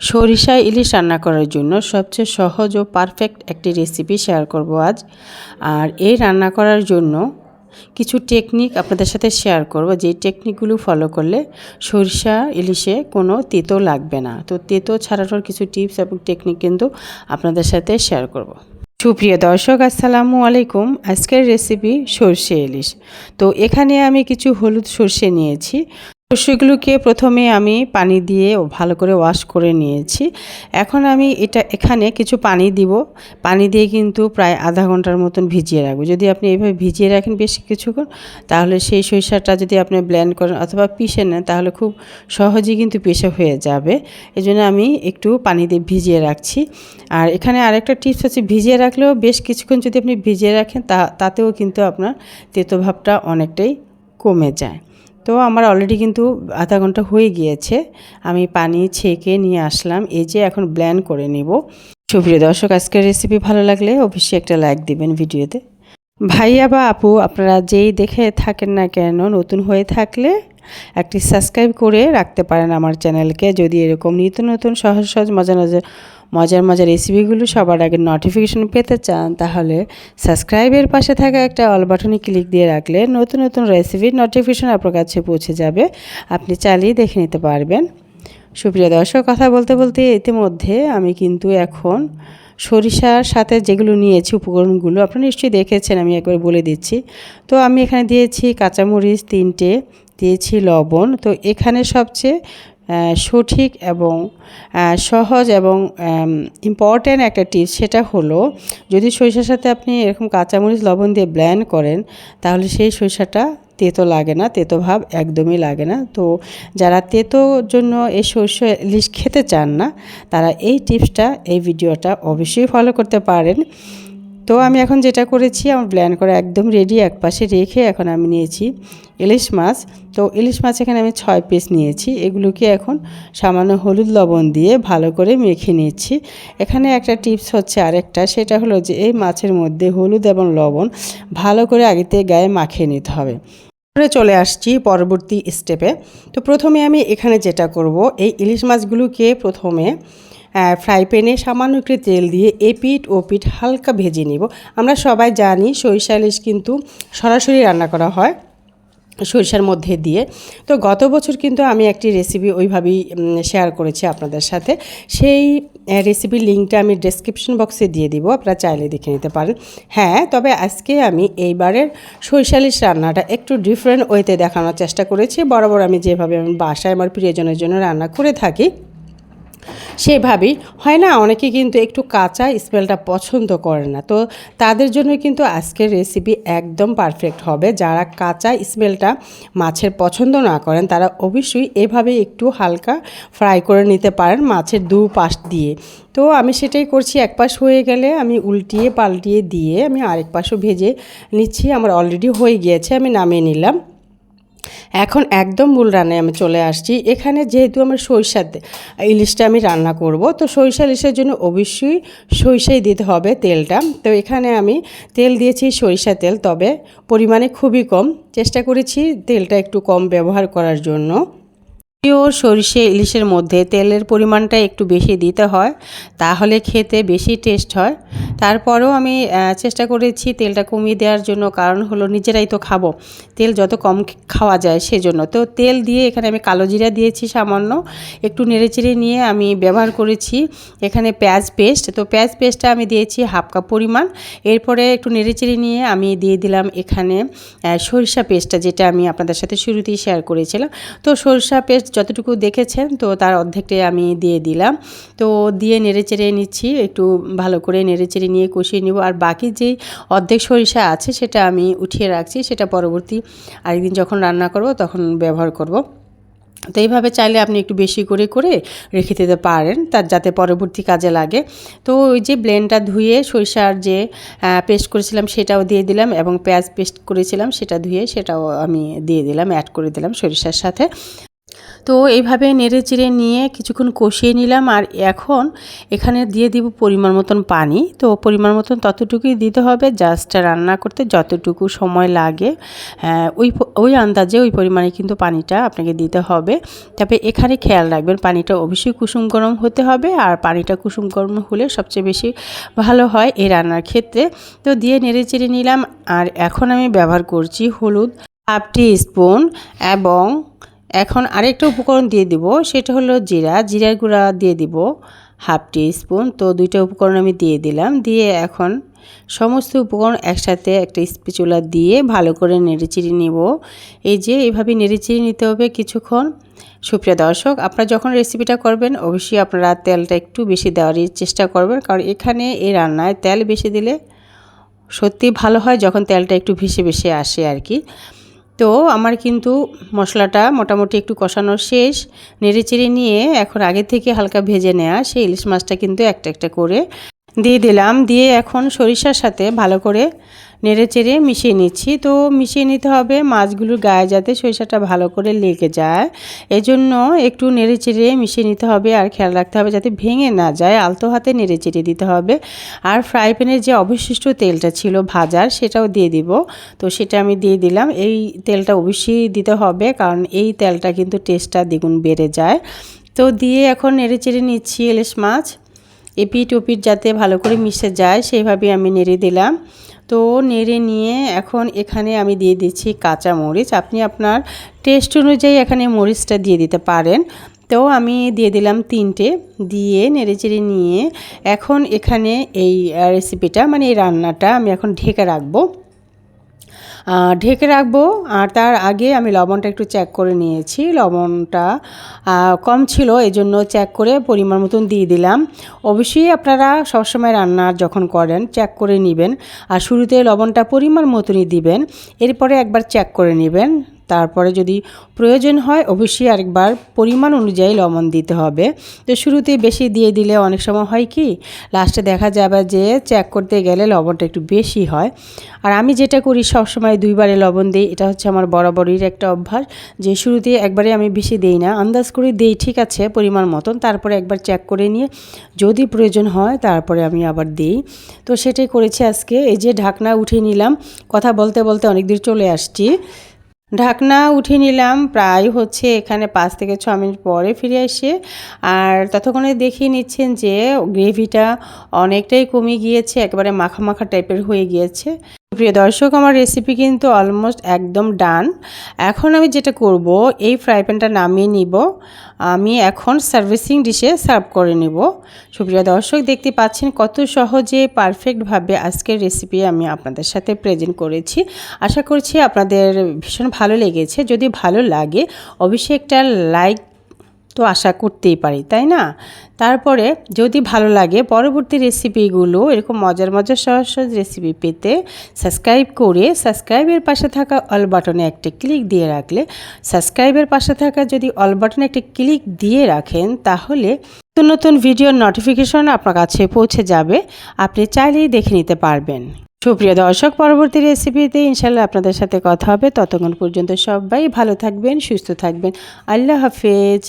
সরিষা ইলিশ রান্না করার জন্য সবচেয়ে সহজ ও পারফেক্ট একটি রেসিপি শেয়ার করব আজ। আর এই রান্না করার জন্য কিছু টেকনিক আপনাদের সাথে শেয়ার করব, যেই টেকনিকগুলো ফলো করলে সরিষা, ইলিশে কোনো তেতো লাগবে না। তো তেতো ছাড়ানোর কিছু টিপস এবং টেকনিক কিন্তু আপনাদের সাথে শেয়ার করব। সুপ্রিয় দর্শক, আসসালামু আলাইকুম। আজকের রেসিপি সর্ষে ইলিশ। তো এখানে আমি কিছু হলুদ সর্ষে নিয়েছি। সর্ষেগুলোকে প্রথমে আমি পানি দিয়ে ভালো করে ওয়াশ করে নিয়েছি। এখন আমি এটা এখানে কিছু পানি দিব। পানি দিয়ে কিন্তু প্রায় আধা ঘণ্টার মতন ভিজিয়ে রাখব। যদি আপনি এইভাবে ভিজিয়ে রাখেন বেশ কিছুক্ষণ, তাহলে সেই সরিষাটা যদি আপনি ব্লেন্ড করেন অথবা পিষে নেন, তাহলে খুব সহজেই কিন্তু পেশা হয়ে যাবে। এই জন্য আমি একটু পানি দিয়ে ভিজিয়ে রাখছি। আর এখানে আরেকটা টিপস হচ্ছে ভিজিয়ে রাখলেও বেশ কিছুক্ষণ যদি আপনি ভিজিয়ে রাখেন তা তাতেও কিন্তু আপনার তেতো ভাবটা অনেকটাই কমে যায়। তো আমার অলরেডি কিন্তু আধা ঘণ্টা হয়ে গিয়েছে। আমি পানি ছেঁকে নিয়ে আসলাম। এই যে এখন ব্ল্যান্ড করে নিব। সুপ্রিয় দর্শক, আজকের রেসিপি ভালো লাগলে অবশ্যই একটা লাইক দিবেন ভিডিওতে। ভাইয়া বা আপু, আপনারা যেই দেখে থাকেন না কেন, নতুন হয়ে থাকলে একটি সাবস্ক্রাইব করে রাখতে পারেন আমার চ্যানেলকে যদি এরকম নিত্য নতুন সহজ সহজ মজা মজা মজার মজার রেসিপিগুলো সবার আগে নোটিফিকেশন পেতে চান, তাহলে সাবস্ক্রাইবের পাশে থাকা একটা অল বাটনে ক্লিক দিয়ে রাখলে নতুন নতুন রেসিপির নোটিফিকেশন আপনার কাছে পৌঁছে যাবে। আপনি চালিয়ে দেখে নিতে পারবেন। সুপ্রিয় দর্শক, কথা বলতে বলতে ইতিমধ্যে আমি কিন্তু এখন সরিষার সাথে যেগুলো নিয়েছি, উপকরণগুলো আপনারা নিশ্চয়ই দেখেছেন, আমি একবার বলে দিচ্ছি। তো আমি এখানে দিয়েছি কাঁচামরিচ তিনটে, দিয়েছি লবণ। তো এখানে সবচেয়ে সঠিক এবং সহজ এবং ইম্পর্ট্যান্ট একটা টিপস সেটা হলো, যদি সরিষার সাথে আপনি এরকম কাঁচামরিচ, লবণ দিয়ে ব্ল্যান্ড করেন, তাহলে সেই সরিষাটা তেতো লাগে না, তেতো ভাব একদমই লাগে না। তো যারা তেতোর জন্য এই সর্ষ ইলিশ খেতে চান না, তারা এই টিপসটা এই ভিডিওটা অবশ্যই ফলো করতে পারেন। তো আমি এখন যেটা করেছি, আমার ব্ল্যান্ড করা একদম রেডি এক পাশে রেখে এখন আমি নিয়েছি ইলিশ মাছ। তো ইলিশ মাছ এখানে আমি ছয় পিস নিয়েছি। এগুলোকে এখন সামান্য হলুদ লবণ দিয়ে ভালো করে মেখে নিচ্ছি। এখানে একটা টিপস হচ্ছে আরেকটা, সেটা হলো যে এই মাছের মধ্যে হলুদ এবং লবণ ভালো করে আগেতে গায়ে মাখিয়ে নিতে হবে। পরে চলে আসছি পরবর্তী স্টেপে তো প্রথমে আমি এখানে যেটা করব, এই ইলিশ মাছগুলোকে প্রথমে ফ্রাই প্যানে সামান্য একটু তেল দিয়ে এপিট ও পিঠ হালকা ভেজে নিব। আমরা সবাই জানি সরিষা ইলিশ কিন্তু সরাসরি রান্না করা হয় সরিষার মধ্যে দিয়ে। তো গত বছর কিন্তু আমি একটি রেসিপি ওইভাবেই শেয়ার করেছি আপনাদের সাথে। সেই রেসিপির লিঙ্কটা আমি ডেসক্রিপশন বক্সে দিয়ে দিব, আপনারা চাইলে দেখে নিতে পারেন। হ্যাঁ তবে আজকে আমি এইবারের সরিষালিশ রান্নাটা একটু ডিফারেন্ট ওয়েতে দেখানোর চেষ্টা করেছি। বরাবর আমি যেভাবে আমি বাসায় আমার প্রিয়জনের জন্য রান্না করে থাকি সেভাবেই হয় না, অনেকে কিন্তু একটু কাঁচা স্মেলটা পছন্দ করে না। তো তাদের জন্য কিন্তু আজকের রেসিপি একদম পারফেক্ট হবে। যারা কাঁচা স্মেলটা মাছের পছন্দ না করেন, তারা অবশ্যই এভাবে একটু হালকা ফ্রাই করে নিতে পারেন মাছের দু পাশ দিয়ে। তো আমি সেটাই করছি, এক পাশ হয়ে গেলে আমি উল্টিয়ে পাল্টিয়ে দিয়ে আমি আরেক পাশও ভেজে নিচ্ছি। আমার অলরেডি হয়ে গিয়েছে, আমি নামিয়ে নিলাম। এখন একদম মূল রান্নায় আমি চলে আসছি। এখানে যেহেতু আমার সরিষার ইলিশটা আমি রান্না করব, তো সরিষা ইলিশের জন্য অবশ্যই সরিষাই দিতে হবে তেলটা। তো এখানে আমি তেল দিয়েছি সরিষা তেল, তবে পরিমাণে খুবই কম। চেষ্টা করেছি তেলটা একটু কম ব্যবহার করার জন্য। পিওর সরিষে ইলিশের মধ্যে তেলের পরিমাণটা একটু বেশি দিতে হয়, তাহলে খেতে বেশি টেস্ট হয়। তারপরেও আমি চেষ্টা করেছি তেলটা কমিয়ে দেওয়ার জন্য, কারণ হলো নিজেরাই তো খাব। তেল যত কম খাওয়া যায় সেজন্য। তো তেল দিয়ে এখানে আমি কালো জিরা দিয়েছি সামান্য, একটু নেড়েচেড়ে নিয়ে আমি ব্যবহার করেছি এখানে পেঁয়াজ পেস্ট তো পেঁয়াজ পেস্টটা আমি দিয়েছি হাফ কাপ পরিমাণ। এরপরে একটু নেড়েচেড়ে নিয়ে আমি দিয়ে দিলাম এখানে সরিষা পেস্টটা যেটা আমি আপনাদের সাথে শুরুতেই শেয়ার করেছিলাম। তো সরিষা পেস্ট যতটুকু দেখেছেন, তো তার অর্ধেকটাই আমি দিয়ে দিলাম। তো দিয়ে নেড়ে চেড়ে নিচ্ছি, একটু ভালো করে নেড়ে চেড়ে নিয়ে কষিয়ে নিব। আর বাকি যেই অর্ধেক সরিষা আছে, সেটা আমি উঠিয়ে রাখছি, সেটা পরবর্তী আরেকদিন যখন রান্না করব, তখন ব্যবহার করব। তো এইভাবে চাইলে আপনি একটু বেশি করে করে রেখে দিতে পারেন, তার যাতে পরবর্তী কাজে লাগে। তো ওই যে ব্লেন্ডটা ধুয়ে সরিষার যে পেস্ট করেছিলাম, সেটাও দিয়ে দিলাম এবং পেঁয়াজ পেস্ট করেছিলাম, সেটা ধুয়ে সেটাও আমি দিয়ে দিলাম অ্যাড করে দিলাম সরিষার সাথে। তো এইভাবে নেড়ে চেড়ে নিয়ে কিছুক্ষণ কষিয়ে নিলাম আর এখন এখানে দিয়ে দিব পরিমাণ মতন পানি। তো পরিমাণ মতন ততটুকুই দিতে হবে জাস্ট রান্না করতে যতটুকু সময় লাগে। ওই ওই আন্দাজে ওই পরিমাণে কিন্তু পানিটা আপনাকে দিতে হবে। তবে এখানে খেয়াল রাখবেন, পানিটা অবশ্যই কুসুম গরম হতে হবে আর পানিটা কুসুম গরম হলে সবচেয়ে বেশি ভালো হয় এই রান্নার ক্ষেত্রে। তো দিয়ে নেড়ে চেড়ে নিলাম আর এখন আমি ব্যবহার করছি হলুদ হাফ টি স্পুন এবং এখন আরেকটা উপকরণ দিয়ে দিব, সেটা হলো জিরা। জিরার গুঁড়া দিয়ে দিব হাফ টি স্পুন তো দুইটা উপকরণ আমি দিয়ে দিলাম। দিয়ে এখন সমস্ত উপকরণ একসাথে একটা স্পিচুলা দিয়ে ভালো করে নেড়েচিড়ে নিব। এই যে এইভাবে নেড়েচিড়ে নিতে হবে কিছুক্ষণ। সুপ্রিয় দর্শক, আপনারা যখন রেসিপিটা করবেন, অবশ্যই আপনারা তেলটা একটু বেশি দেওয়ারই চেষ্টা করবেন। কারণ এখানে এই রান্নায় তেল বেশি দিলে সত্যি ভালো হয় যখন তেলটা একটু ভেসে ভেসে আসে আর কি। তো আমার কিন্তু মশলাটা মোটামুটি একটু কষানো শেষ। নেড়েচেড়ে নিয়ে এখন আগে থেকে হালকা ভেজে নেওয়া সেই ইলিশ মাছটা কিন্তু একটা একটা করে দিয়ে দিলাম, দিয়ে এখন সরিষার সাথে ভালো করে নেড়ে চেড়ে মিশিয়ে নিচ্ছি। তো মিশিয়ে নিতে হবে মাছগুলোর গায়ে যাতে সরিষাটা ভালো করে লেগে যায়। এজন্য একটু নেড়ে চেড়ে মিশিয়ে নিতে হবে আর খেয়াল রাখতে হবে যাতে ভেঙে না যায়। আলতো হাতে নেড়ে চেড়ে দিতে হবে। আর ফ্রাই প্যানের যে অবশিষ্ট তেলটা ছিল ভাজার, সেটাও দিয়ে দিব। তো সেটা আমি দিয়ে দিলাম। এই তেলটা অবশ্যই দিতে হবে, কারণ এই তেলটা কিন্তু টেস্টটা দ্বিগুণ বেড়ে যায়। তো দিয়ে এখন নেড়ে চেড়ে নিচ্ছি ইলিশ মাছ। এপিট ওপিট যাতে ভালো করে মিশে যায় সেইভাবে আমি নেড়ে দিলাম। তো নেড়ে নিয়ে এখন এখানে আমি দিয়ে দিচ্ছি কাঁচা মরিচ। আপনি আপনার টেস্ট অনুযায়ী এখানে মরিচটা দিয়ে দিতে পারেন। তো আমি দিয়ে দিলাম তিনটে। দিয়ে নেড়েচেড়ে নিয়ে এখন এখানে এই রেসিপিটা মানে এই রান্নাটা আমি এখন ঢেকে রাখব। ঢেকে রাখব। আর তার আগে আমি লবণটা একটু চেক করে নিয়েছি। লবণটা কম ছিল এই জন্য চেক করে পরিমাণ মতন দিয়ে দিলাম। অবশ্যই আপনারা সবসময় রান্না যখন করেন চেক করে নেবেন। আর শুরুতে লবণটা পরিমাণ মতনই দিবেন। এরপরে একবার চেক করে নেবেন। তারপরে যদি প্রয়োজন হয়, অবশ্যই আরেকবার পরিমাণ অনুযায়ী লবণ দিতে হবে। তো শুরুতে বেশি দিয়ে দিলে অনেক সময় হয় কি লাস্টে দেখা যাবে যে চেক করতে গেলে লবণটা একটু বেশি হয়। আর আমি যেটা করি, সবসময় দুইবারে লবণ দিই, এটা হচ্ছে আমার বরাবরই একটা অভ্যাস যে শুরুতে একবারে আমি বেশি দিই না। আন্দাজ করে দিই, ঠিক আছে, পরিমাণ মতন, তারপরে একবার চেক করে নিয়ে যদি প্রয়োজন হয়, তারপরে আমি আবার দিই। তো সেটাই করেছি আজকে। এই যে ঢাকনা উঠিয়ে নিলাম, কথা বলতে বলতে অনেক দূর চলে আসছি। ঢাকনা উঠিয়ে নিলাম, প্রায় হচ্ছে এখানে পাঁচ থেকে ছ মিনিট পরে ফিরে এসে আর ততক্ষণে দেখিয়ে নিচ্ছেন যে গ্রেভিটা অনেকটাই কমে গিয়েছে, একেবারে মাখা মাখা টাইপের হয়ে গিয়েছে। প্রিয় দর্শক, আমার রেসিপি কিন্তু অলমোস্ট একদম ডান এখন আমি যেটা করব, এই ফ্রাই প্যানটা নামিয়ে নিব। আমি এখন সার্ভিসিং ডিশে সার্ভ করে নেব। সুপ্রিয় দর্শক, দেখতে পাচ্ছেন কত সহজে পারফেক্টভাবে আজকের রেসিপি আমি আপনাদের সাথে প্রেজেন্ট করেছি। আশা করছি আপনাদের ভীষণ ভালো লেগেছে। যদি ভালো লাগে, অবশ্যই একটা লাইক তো আশা করতেই পারি, তাই না? তারপরে যদি ভালো লাগে পরবর্তী রেসিপিগুলো এরকম মজার মজার সহজ সহজ রেসিপি পেতে সাবস্ক্রাইব করে সাবস্ক্রাইবের পাশে থাকা অল বাটনে একটা ক্লিক দিয়ে রাখলে সাবস্ক্রাইবের পাশে থাকা যদি অল বাটনে একটা ক্লিক দিয়ে রাখেন, তাহলে নতুন নতুন ভিডিওর নোটিফিকেশন আপনার কাছে পৌঁছে যাবে। আপনি চাইলেই দেখে নিতে পারবেন। সুপ্রিয় দর্শক, পরবর্তী রেসিপিতে ইনশাল্লাহ আপনাদের সাথে কথা হবে। ততক্ষণ পর্যন্ত সবাই ভালো থাকবেন, সুস্থ থাকবেন। আল্লাহ হাফেজ।